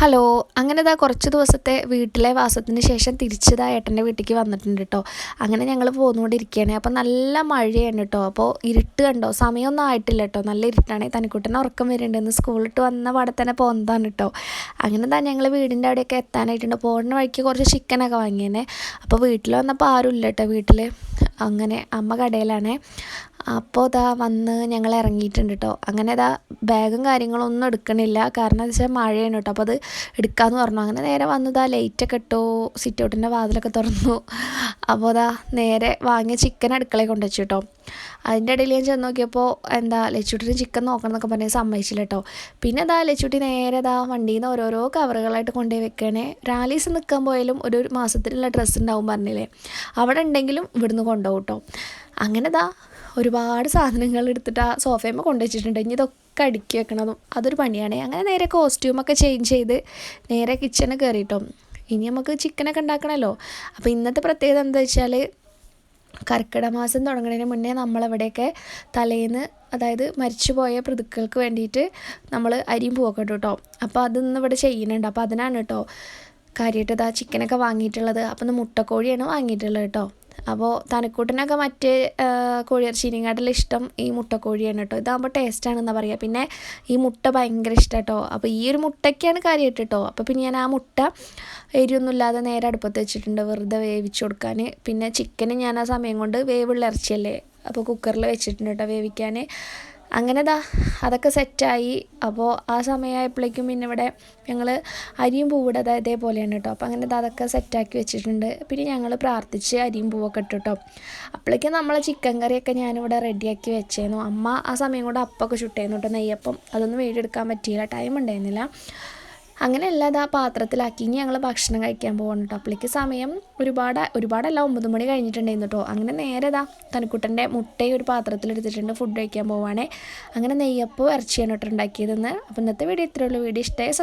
Hello അങ്ങനെ ഇതാ കുറച്ച് ദിവസത്തെ വീട്ടിലെ വാസത്തിന് ശേഷം തിരിച്ചതാ ഏട്ടന്റെ വീട്ടിലേക്ക് വന്നിട്ടുണ്ട് കേട്ടോ അങ്ങനെ ഞങ്ങൾ പോന്നുകൊണ്ടിരിക്കുകയാണ് അപ്പോൾ നല്ല മഴയാണ് കേട്ടോ അപ്പോൾ ഇരുട്ട് കണ്ടോ? സമയമൊന്നും ആയിട്ടില്ല കേട്ടോ നല്ല ഇരുട്ടാണ്. തനിക്കുട്ടനെ ഉറക്കം വരുന്നുണ്ടെന്ന് സ്കൂളിട്ട് വന്ന പാടെ തന്നെ പോകുന്നതാണ് കേട്ടോ അങ്ങനെ തന്നെ ഞങ്ങൾ വീടിന്റെ അവിടെയൊക്കെ എത്താനായിട്ടുണ്ട്. പോകുന്ന വഴിക്ക് കുറച്ച് ചിക്കനൊക്കെ വാങ്ങിയേനെ. അപ്പോൾ വീട്ടിൽ വന്നപ്പോൾ ആരും ഇല്ല കേട്ടോ വീട്ടിൽ അങ്ങനെ അമ്മ കടയിലാണേ. അപ്പോൾ ഇതാ വന്ന് ഞങ്ങൾ ഇറങ്ങിയിട്ടുണ്ട് കേട്ടോ അങ്ങനെ ഇതാ ബാഗും കാര്യങ്ങളൊന്നും എടുക്കണില്ല. കാരണം എന്താ വെച്ചാൽ മഴയാണ് കേട്ടോ അപ്പോൾ അത് എടുക്കാമെന്ന് പറഞ്ഞു. അങ്ങനെ നേരെ വന്നതാ ലൈറ്റൊക്കെ ഇട്ടു സിറ്റ് ഔട്ടിന്റെ വാതിലൊക്കെ തുറന്നു. അപ്പോൾ അതാ നേരെ വാങ്ങിയ ചിക്കൻ അടുക്കളയിൽ കൊണ്ടുവച്ചു കേട്ടോ അതിന്റെ ഇടയിൽ ഞാൻ ചെന്ന് നോക്കിയപ്പോൾ എന്താ ലച്ചുട്ടിന് ചിക്കൻ നോക്കണം എന്നൊക്കെ പറഞ്ഞ് സമ്മതിച്ചില്ല കേട്ടോ പിന്നെ എന്താ ലച്ചുട്ടി നേരെ അതാ വണ്ടിയിൽ നിന്ന് ഓരോരോ കവറുകളായിട്ട് കൊണ്ടുപോയി വെക്കണേ. റാലീസ് നിൽക്കാൻ പോയാലും ഒരു മാസത്തിനുള്ള ഡ്രസ്സ് ഉണ്ടാവും പറഞ്ഞില്ലേ. അവിടെ ഉണ്ടെങ്കിലും ഇവിടുന്ന് കൊണ്ടുപോകും കേട്ടോ അങ്ങനെ ദാ ഒരുപാട് സാധനങ്ങൾ എടുത്തിട്ട് ആ സോഫയമ്മ കൊണ്ടുവച്ചിട്ടുണ്ട് ഇനി ഇതൊക്കെ അടുക്കി വെക്കണതും അതൊരു പണിയാണ്. അങ്ങനെ നേരെ കോസ്റ്റ്യൂമൊക്കെ ചേഞ്ച് ചെയ്ത് നേരെ കിച്ചണിൽ കയറിയിട്ടോ ഇനി നമുക്ക് ചിക്കനൊക്കെ ഉണ്ടാക്കണമല്ലോ അപ്പോൾ ഇന്നത്തെ പ്രത്യേകത എന്താ വെച്ചാൽ കർക്കിടക മാസം തുടങ്ങുന്നതിന് മുന്നേ നമ്മളവിടെയൊക്കെ തലേന്ന് അതായത് മരിച്ചുപോയ പ്രതിക്കൾക്ക് വേണ്ടിയിട്ട് നമ്മൾ അരിയും പൂവൊക്കെ ഇട്ടു കേട്ടോ അപ്പോൾ അതൊന്നും ഇവിടെ ചെയ്യുന്നുണ്ട്. അപ്പോൾ അതിനാണ് കേട്ടോ കാര്യമായിട്ട് ഇതാ ചിക്കനൊക്കെ വാങ്ങിയിട്ടുള്ളത്. അപ്പോൾ ഒന്ന് മുട്ടക്കോഴിയാണ് വാങ്ങിയിട്ടുള്ളത് കേട്ടോ അപ്പോൾ തനക്കൂട്ടിനൊക്കെ മറ്റേ കോഴിയിറച്ചീനെക്കാട്ടിലും ഇഷ്ടം ഈ മുട്ടക്കോഴിയാണ് കേട്ടോ ഇതാകുമ്പോൾ ടേസ്റ്റാണെന്നാണ് പറയുക പിന്നെ ഈ മുട്ട ഭയങ്കര ഇഷ്ടം കേട്ടോ അപ്പോൾ ഈ ഒരു മുട്ടയ്ക്കാണ് കാര്യമായിട്ട് കേട്ടോ അപ്പോൾ പിന്നെ ഞാൻ ആ മുട്ട എരിയൊന്നും ഇല്ലാതെ നേരെ അടുപ്പത്ത് വെച്ചിട്ടുണ്ട്. വെറുതെ വേവിച്ച് കൊടുക്കാൻ പിന്നെ ചിക്കന് ഞാൻ ആ സമയം കൊണ്ട് വേവുള്ള ഇറച്ചിയല്ലേ അപ്പോൾ കുക്കറിൽ വെച്ചിട്ടുണ്ട് കേട്ടോ വേവിക്കാൻ അങ്ങനെ ദാ അതൊക്കെ സെറ്റായി. അപ്പോൾ ആ സമയമായപ്പോഴേക്കും പിന്നെ ഇവിടെ ഞങ്ങൾ അരിയും പൂവിടെ ഇതേപോലെയാണ് കേട്ടോ അപ്പോൾ അങ്ങനെ അതൊക്കെ സെറ്റാക്കി വെച്ചിട്ടുണ്ട്. പിന്നെ ഞങ്ങൾ പ്രാർത്ഥിച്ച് അരിയും പൂവൊക്കെ ഇട്ടു കേട്ടോ അപ്പോഴേക്കും നമ്മളെ ചിക്കൻ കറിയൊക്കെ ഞാനിവിടെ റെഡിയാക്കി വെച്ചേന്നു. അമ്മ ആ സമയം കൂടെ അപ്പൊക്കെ ചുട്ടേന്നു കേട്ടോ നെയ്യപ്പം. അതൊന്നും വീടെടുക്കാൻ പറ്റിയില്ല. ടൈം ഉണ്ടായിരുന്നില്ല. അങ്ങനെ എല്ലാം ആ പാത്രത്തിലാക്കി ഇനി ഞങ്ങൾ ഭക്ഷണം കഴിക്കാൻ പോകണം കേട്ടോ അപ്പോഴേക്ക് സമയം ഒരുപാട് ഒരുപാടല്ല ഒമ്പത് മണി കഴിഞ്ഞിട്ടുണ്ടായിരുന്നു കേട്ടോ അങ്ങനെ നേരെ ഇതാ തനിക്കുട്ടന്റെ മുട്ടയും ഒരു പാത്രത്തിലെടുത്തിട്ടുണ്ട് ഫുഡ് കഴിക്കാൻ പോവാണേ. അങ്ങനെ നെയ്യപ്പോൾ ഇറച്ചിയാണ് കേട്ടോ ഉണ്ടാക്കിയതെന്ന്. അപ്പോൾ ഇന്നത്തെ വീഡിയോ ഇത്രയുള്ളൂ വീഡിയോ ഇഷ്ടമായി